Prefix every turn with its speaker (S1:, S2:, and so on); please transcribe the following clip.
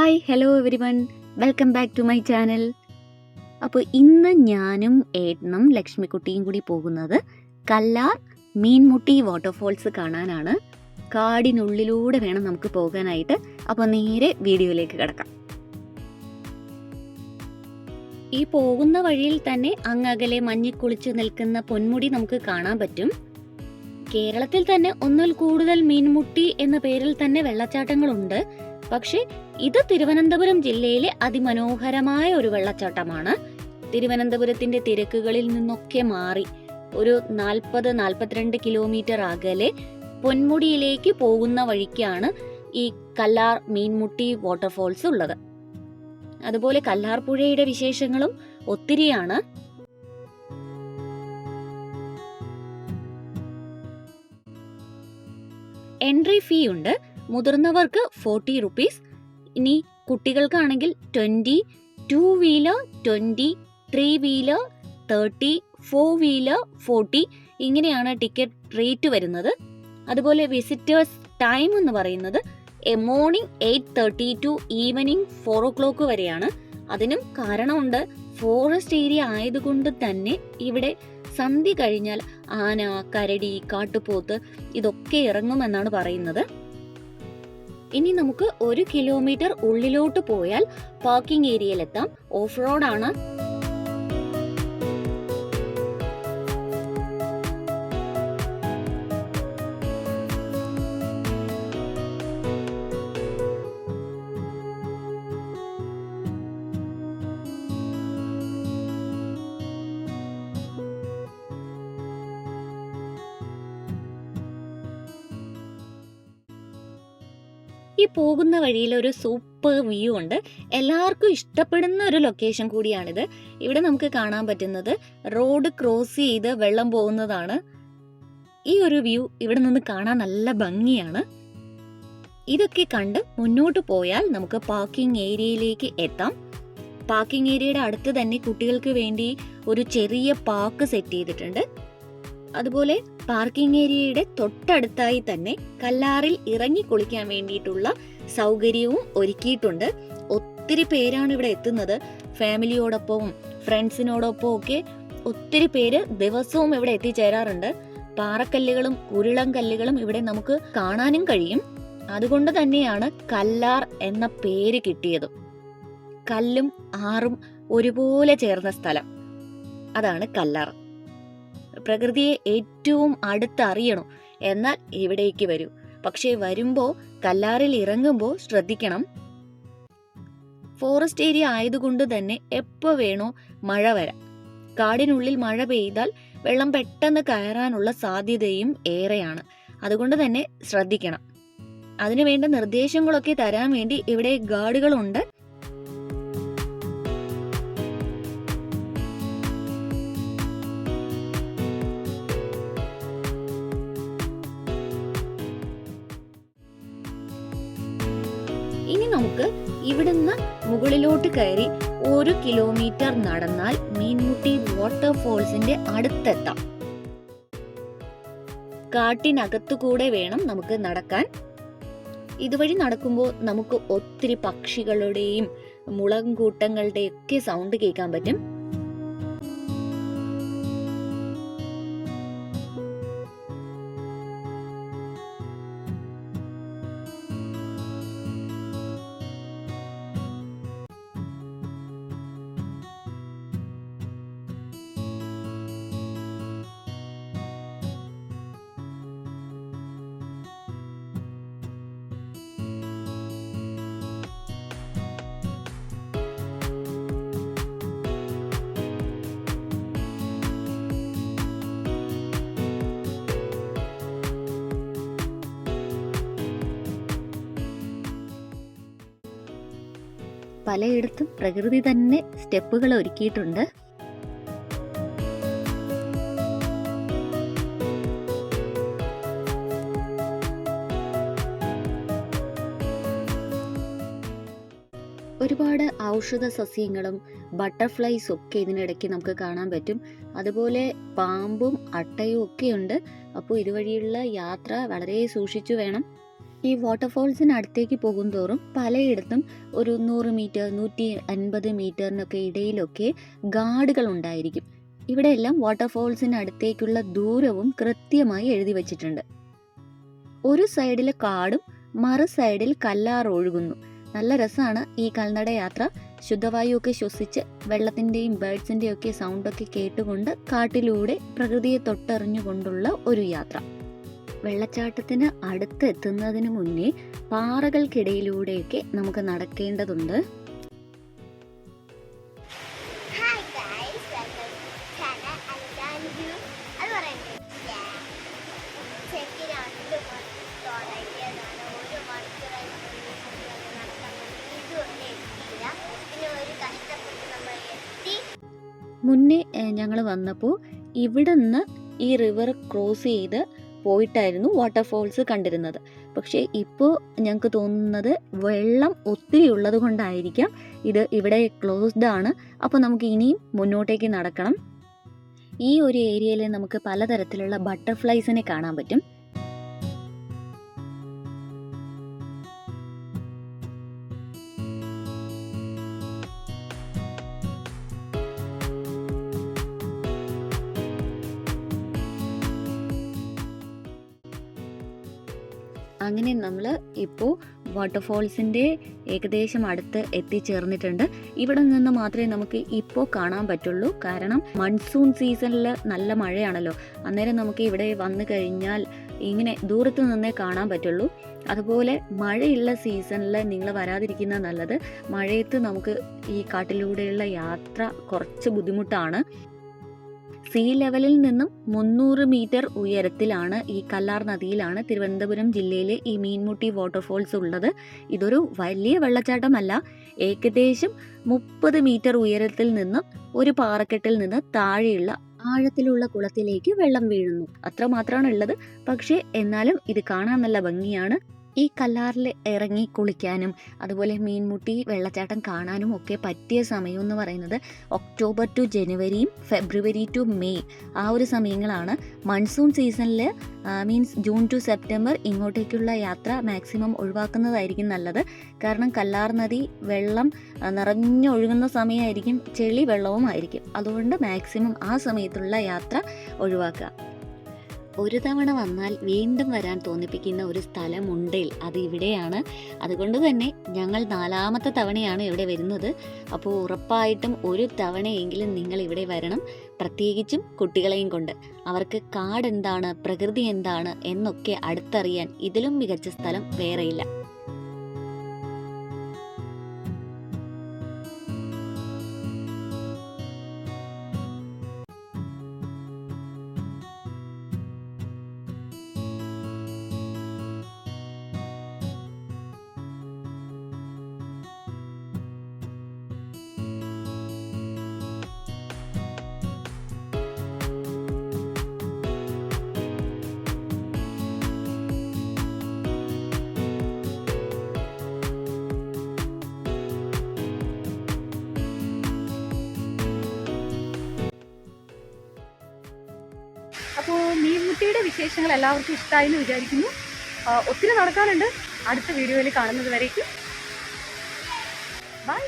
S1: Hi hello everyone welcome back to my channel അപ്പോൾ ഇന്ന് ഞാനും ഏട്ടനും ലക്ഷ്മിക്കുട്ടിയും കൂടി പോകുന്നത് കല്ലാർ മീൻമുട്ടി വാട്ടർഫോൾസ് കാണാനാണ്. കാടിനുള്ളിലൂടെ വേണം നമുക്ക് പോകാനായിട്ട്. അപ്പോൾ നേരെ വീഡിയോയിലേക്ക് കിടക്കാം. ഈ പോകുന്ന വഴിയിൽ തന്നെ അങ്ങകലെ മഞ്ഞിക്കുളിച്ച് നിൽക്കുന്ന പൊന്മുടി നമുക്ക് കാണാൻ പറ്റും. കേരളത്തിൽ തന്നെ ഒന്നിൽ കൂടുതൽ മീൻമുട്ടി എന്ന പേരിൽ തന്നെ വെള്ളച്ചാട്ടങ്ങളുണ്ട്. പക്ഷേ ഇത് തിരുവനന്തപുരം ജില്ലയിലെ അതിമനോഹരമായ ഒരു വെള്ളച്ചാട്ടമാണ്. തിരുവനന്തപുരത്തിന്റെ തിരക്കുകളിൽ നിന്നൊക്കെ മാറി ഒരു നാൽപ്പത് നാൽപ്പത്തിരണ്ട് കിലോമീറ്റർ അകലെ പൊന്മുടിയിലേക്ക് പോകുന്ന വഴിക്കാണ് ഈ കല്ലാർ മീൻമുട്ടി വാട്ടർഫോൾസ് ഉള്ളത്. അതുപോലെ കല്ലാർ പുഴയുടെ വിശേഷങ്ങളും ഒത്തിരിയാണ്. എൻട്രി ഫീ ഉണ്ട്. മുതിർന്നവർക്ക് ഫോർട്ടി റുപ്പീസ് ഇനി കുട്ടികൾക്കാണെങ്കിൽ twenty two wheeler twenty three wheeler thirty four wheeler forty ഇങ്ങനെയാണ് ടിക്കറ്റ് റേറ്റ് വരുന്നത്. അതുപോലെ വിസിറ്റേഴ്സ് ടൈം എന്ന് പറയുന്നത് morning eight thirty to evening four o'clock വരെയാണ്. അതിനും കാരണമുണ്ട്. ഫോറസ്റ്റ് ഏരിയ ആയതുകൊണ്ട് തന്നെ ഇവിടെ സന്ധ്യ കഴിഞ്ഞാൽ ആന കരടി കാട്ടുപോത്ത് ഇതൊക്കെ ഇറങ്ങുമെന്നാണ് പറയുന്നത്. ഇനി നമുക്ക് ഒരു കിലോമീറ്റർ ഉള്ളിലോട്ട് പോയാൽ പാർക്കിംഗ് ഏരിയയിലെത്താം ഓഫ് റോഡാണ് ഈ പോകുന്ന വഴിയിൽ ഒരു സൂപ്പർ വ്യൂ ഉണ്ട്. എല്ലാവർക്കും ഇഷ്ടപ്പെടുന്ന ഒരു ലൊക്കേഷൻ കൂടിയാണിത്. ഇവിടെ നമുക്ക് കാണാൻ പറ്റുന്നത് റോഡ് ക്രോസ് ചെയ്ത് വെള്ളം പോകുന്നതാണ്. ഈ ഒരു വ്യൂ ഇവിടെ നിന്ന് കാണാൻ നല്ല ഭംഗിയാണ്. ഇതൊക്കെ കണ്ട് മുന്നോട്ട് പോയാൽ നമുക്ക് പാർക്കിംഗ് ഏരിയയിലേക്ക് എത്താം. പാർക്കിംഗ് ഏരിയയുടെ അടുത്ത് തന്നെ കുട്ടികൾക്ക് വേണ്ടി ഒരു ചെറിയ പാർക്ക് സെറ്റ് ചെയ്തിട്ടുണ്ട്. അതുപോലെ പാർക്കിംഗ് ഏരിയയുടെ തൊട്ടടുത്തായി തന്നെ കല്ലാറിൽ ഇറങ്ങി കുളിക്കാൻ വേണ്ടിയിട്ടുള്ള സൗകര്യവും ഒരുക്കിയിട്ടുണ്ട്. ഒത്തിരി പേരാണ് ഇവിടെ എത്തുന്നത്. ഫാമിലിയോടൊപ്പവും ഫ്രണ്ട്സിനോടൊപ്പവും ഒക്കെ ഒത്തിരി പേര് ദിവസവും ഇവിടെ എത്തിച്ചേരാറുണ്ട്. പാറക്കല്ലുകളും ഉരുളം കല്ലുകളും ഇവിടെ നമുക്ക് കാണാനും കഴിയും. അതുകൊണ്ട് തന്നെയാണ് കല്ലാർ എന്ന പേര് കിട്ടിയത്. കല്ലും ആറും ഒരുപോലെ ചേർന്ന സ്ഥലം. അതാണ് കല്ലാർ. പ്രകൃതിയെ ഏറ്റവും അടുത്തറിയണം. എന്നാൽ ഇവിടേക്ക് വരൂ. പക്ഷേ വരുമ്പോ കല്ലാറിൽ ഇറങ്ങുമ്പോൾ ശ്രദ്ധിക്കണം. ഫോറസ്റ്റ് ഏരിയ ആയതുകൊണ്ട് തന്നെ എപ്പോ വേണോ മഴ വരാം. കാടിനുള്ളിൽ മഴ പെയ്താൽ വെള്ളം പെട്ടെന്ന് കയറാനുള്ള സാധ്യതയും ഏറെയാണ്. അതുകൊണ്ട് തന്നെ ശ്രദ്ധിക്കണം. അതിനുവേണ്ട നിർദ്ദേശങ്ങളൊക്കെ തരാൻ വേണ്ടി ഇവിടെ ഗാർഡുകളുണ്ട്. ഇനി നമുക്ക് ഇവിടുന്ന് മുകളിലോട്ട് കയറി ഒരു കിലോമീറ്റർ നടന്നാൽ മീൻമുട്ടി വാട്ടർഫോൾസിന്റെ അടുത്തെത്താം. കാട്ടിനകത്തുകൂടെ വേണം നമുക്ക് നടക്കാൻ. ഇതുവഴി നടക്കുമ്പോൾ നമുക്ക് ഒത്തിരി പക്ഷികളുടെയും മുളങ്കൂട്ടങ്ങളുടെയും ഒക്കെ സൗണ്ട് കേൾക്കാൻ പറ്റും. പലയിടത്തും പ്രകൃതി തന്നെ സ്റ്റെപ്പുകൾ ഒരുക്കിയിട്ടുണ്ട്. ഒരുപാട് ഔഷധ സസ്യങ്ങളും ബട്ടർഫ്ലൈസ് ഒക്കെ ഇതിനിടയ്ക്ക് നമുക്ക് കാണാൻ പറ്റും. അതുപോലെ പാമ്പും അട്ടയും ഒക്കെ ഉണ്ട്. അപ്പോൾ ഇതുവഴിയുള്ള യാത്ര വളരെ സൂക്ഷിച്ചു വേണം. ഈ വാട്ടർഫോൾസിന് അടുത്തേക്ക് പോകുന്തോറും പലയിടത്തും ഒരു നൂറ് മീറ്റർ നൂറ്റി അൻപത് മീറ്ററിനൊക്കെ ഇടയിലൊക്കെ ഗാർഡുകൾ ഉണ്ടായിരിക്കും ഇവിടെയെല്ലാം വാട്ടർഫോൾസിന് അടുത്തേക്കുള്ള ദൂരവും കൃത്യമായി എഴുതി വച്ചിട്ടുണ്ട്. ഒരു സൈഡിൽ കാടും മറു സൈഡിൽ കല്ലാർ ഒഴുകുന്നു നല്ല രസമാണ് ഈ കൽനട യാത്ര ശുദ്ധവായുവൊക്കെ ശ്വസിച്ച് വെള്ളത്തിന്റെയും ബേഡ്സിന്റെയും ഒക്കെ സൗണ്ടൊക്കെ കേട്ടുകൊണ്ട് കാട്ടിലൂടെ പ്രകൃതിയെ തൊട്ടറിഞ്ഞുകൊണ്ടുള്ള ഒരു യാത്ര. വെള്ളച്ചാട്ടത്തിന് അടുത്ത് എത്തുന്നതിന് മുന്നേ പാറകൾക്കിടയിലൂടെയൊക്കെ നമുക്ക് നടക്കേണ്ടതുണ്ട്. മുന്നേ ഞങ്ങൾ വന്നപ്പോൾ ഇവിടെ നിന്ന് ഈ റിവർ ക്രോസ് ചെയ്ത് പോയിട്ടായിരുന്നു വാട്ടർഫോൾസ് കണ്ടിരുന്നത്. പക്ഷേ ഇപ്പോൾ ഞങ്ങൾക്ക് തോന്നുന്നത് വെള്ളം ഒത്തിരി ഉള്ളത് കൊണ്ടായിരിക്കാം ഇത് ഇവിടെ ക്ലോസ്ഡ് ആണ്. അപ്പോൾ നമുക്ക് ഇനിയും മുന്നോട്ടേക്ക് നടക്കണം. ഈ ഒരു ഏരിയയിൽ നമുക്ക് പലതരത്തിലുള്ള ബട്ടർഫ്ലൈസിനെ കാണാൻ പറ്റും. അങ്ങനെ നമ്മൾ ഇപ്പോൾ വാട്ടർഫോൾസിന്റെ ഏകദേശം അടുത്ത് എത്തിച്ചേർന്നിട്ടുണ്ട്. ഇവിടെ നിന്ന് മാത്രമേ നമുക്ക് ഇപ്പോൾ കാണാൻ പറ്റുള്ളൂ. കാരണം മൺസൂൺ സീസണിൽ നല്ല മഴയാണല്ലോ. അന്നേരം നമുക്ക് ഇവിടെ വന്നു കഴിഞ്ഞാൽ ഇങ്ങനെ ദൂരത്ത് നിന്നേ കാണാൻ പറ്റുള്ളൂ. അതുപോലെ മഴയുള്ള സീസണിൽ നിങ്ങൾ വരാതിരിക്കുന്ന നല്ലത് മഴയത്ത് നമുക്ക് ഈ കാട്ടിലൂടെയുള്ള യാത്ര കുറച്ച് ബുദ്ധിമുട്ടാണ്. സീ ലെവലിൽ നിന്നും മുന്നൂറ് മീറ്റർ ഉയരത്തിലാണ് ഈ കല്ലാർ നദിയിലാണ് തിരുവനന്തപുരം ജില്ലയിലെ ഈ മീൻമുട്ടി വാട്ടർഫോൾസ് ഉള്ളത്. ഇതൊരു വലിയ വെള്ളച്ചാട്ടമല്ല. ഏകദേശം മുപ്പത് മീറ്റർ ഉയരത്തിൽ നിന്നും ഒരു പാറക്കെട്ടിൽ നിന്ന് താഴെയുള്ള ആഴത്തിലുള്ള കുളത്തിലേക്ക് വെള്ളം വീഴുന്നു. അത്ര മാത്രമാണ് ഉള്ളത് പക്ഷേ എന്നാലും ഇത് കാണാൻ നല്ല ഭംഗിയാണ്. ഈ കല്ലാറിൽ ഇറങ്ങി കുളിക്കാനും അതുപോലെ മീൻമുട്ടി വെള്ളച്ചാട്ടം കാണാനും ഒക്കെ പറ്റിയ സമയം എന്ന് പറയുന്നത് ഒക്ടോബർ ടു ജനുവരിയും ഫെബ്രുവരി ടു മെയ് ആ ഒരു സമയങ്ങളാണ്. മൺസൂൺ സീസണിൽ മീൻസ് ജൂൺ ടു സെപ്റ്റംബർ ഇങ്ങോട്ടേക്കുള്ള യാത്ര മാക്സിമം ഒഴിവാക്കുന്നതായിരിക്കും നല്ലത്. കാരണം കല്ലാർ നദി വെള്ളം നിറഞ്ഞൊഴുകുന്ന സമയമായിരിക്കും ചെളി വെള്ളവും ആയിരിക്കും അതുകൊണ്ട് മാക്സിമം ആ സമയത്തുള്ള യാത്ര ഒഴിവാക്കുക. ഒരു തവണ വന്നാൽ വീണ്ടും വരാൻ തോന്നിപ്പിക്കുന്ന ഒരു സ്ഥലമുണ്ടിൽ. അത് ഇവിടെയാണ്. അതുകൊണ്ട് തന്നെ ഞങ്ങൾ നാലാമത്തെ തവണയാണ് ഇവിടെ വരുന്നത്. അപ്പോൾ ഉറപ്പായിട്ടും ഒരു തവണയെങ്കിലും നിങ്ങൾ ഇവിടെ വരണം. പ്രത്യേകിച്ചും കുട്ടികളെയും കൊണ്ട്. അവർക്ക് കാട് എന്താണ് പ്രകൃതി എന്താണ്? എന്നൊക്കെ അടുത്തറിയാൻ ഇതിലും മികച്ച സ്ഥലം വേറെയില്ല.
S2: അപ്പോൾ മീൻമുട്ടിയുടെ വിശേഷങ്ങൾ എല്ലാവർക്കും ഇഷ്ടമായി എന്ന് വിചാരിക്കുന്നു ഒത്തിരി നടക്കാനുണ്ട്. അടുത്ത വീഡിയോയിൽ കാണുന്നത് വരേക്കും. ബൈ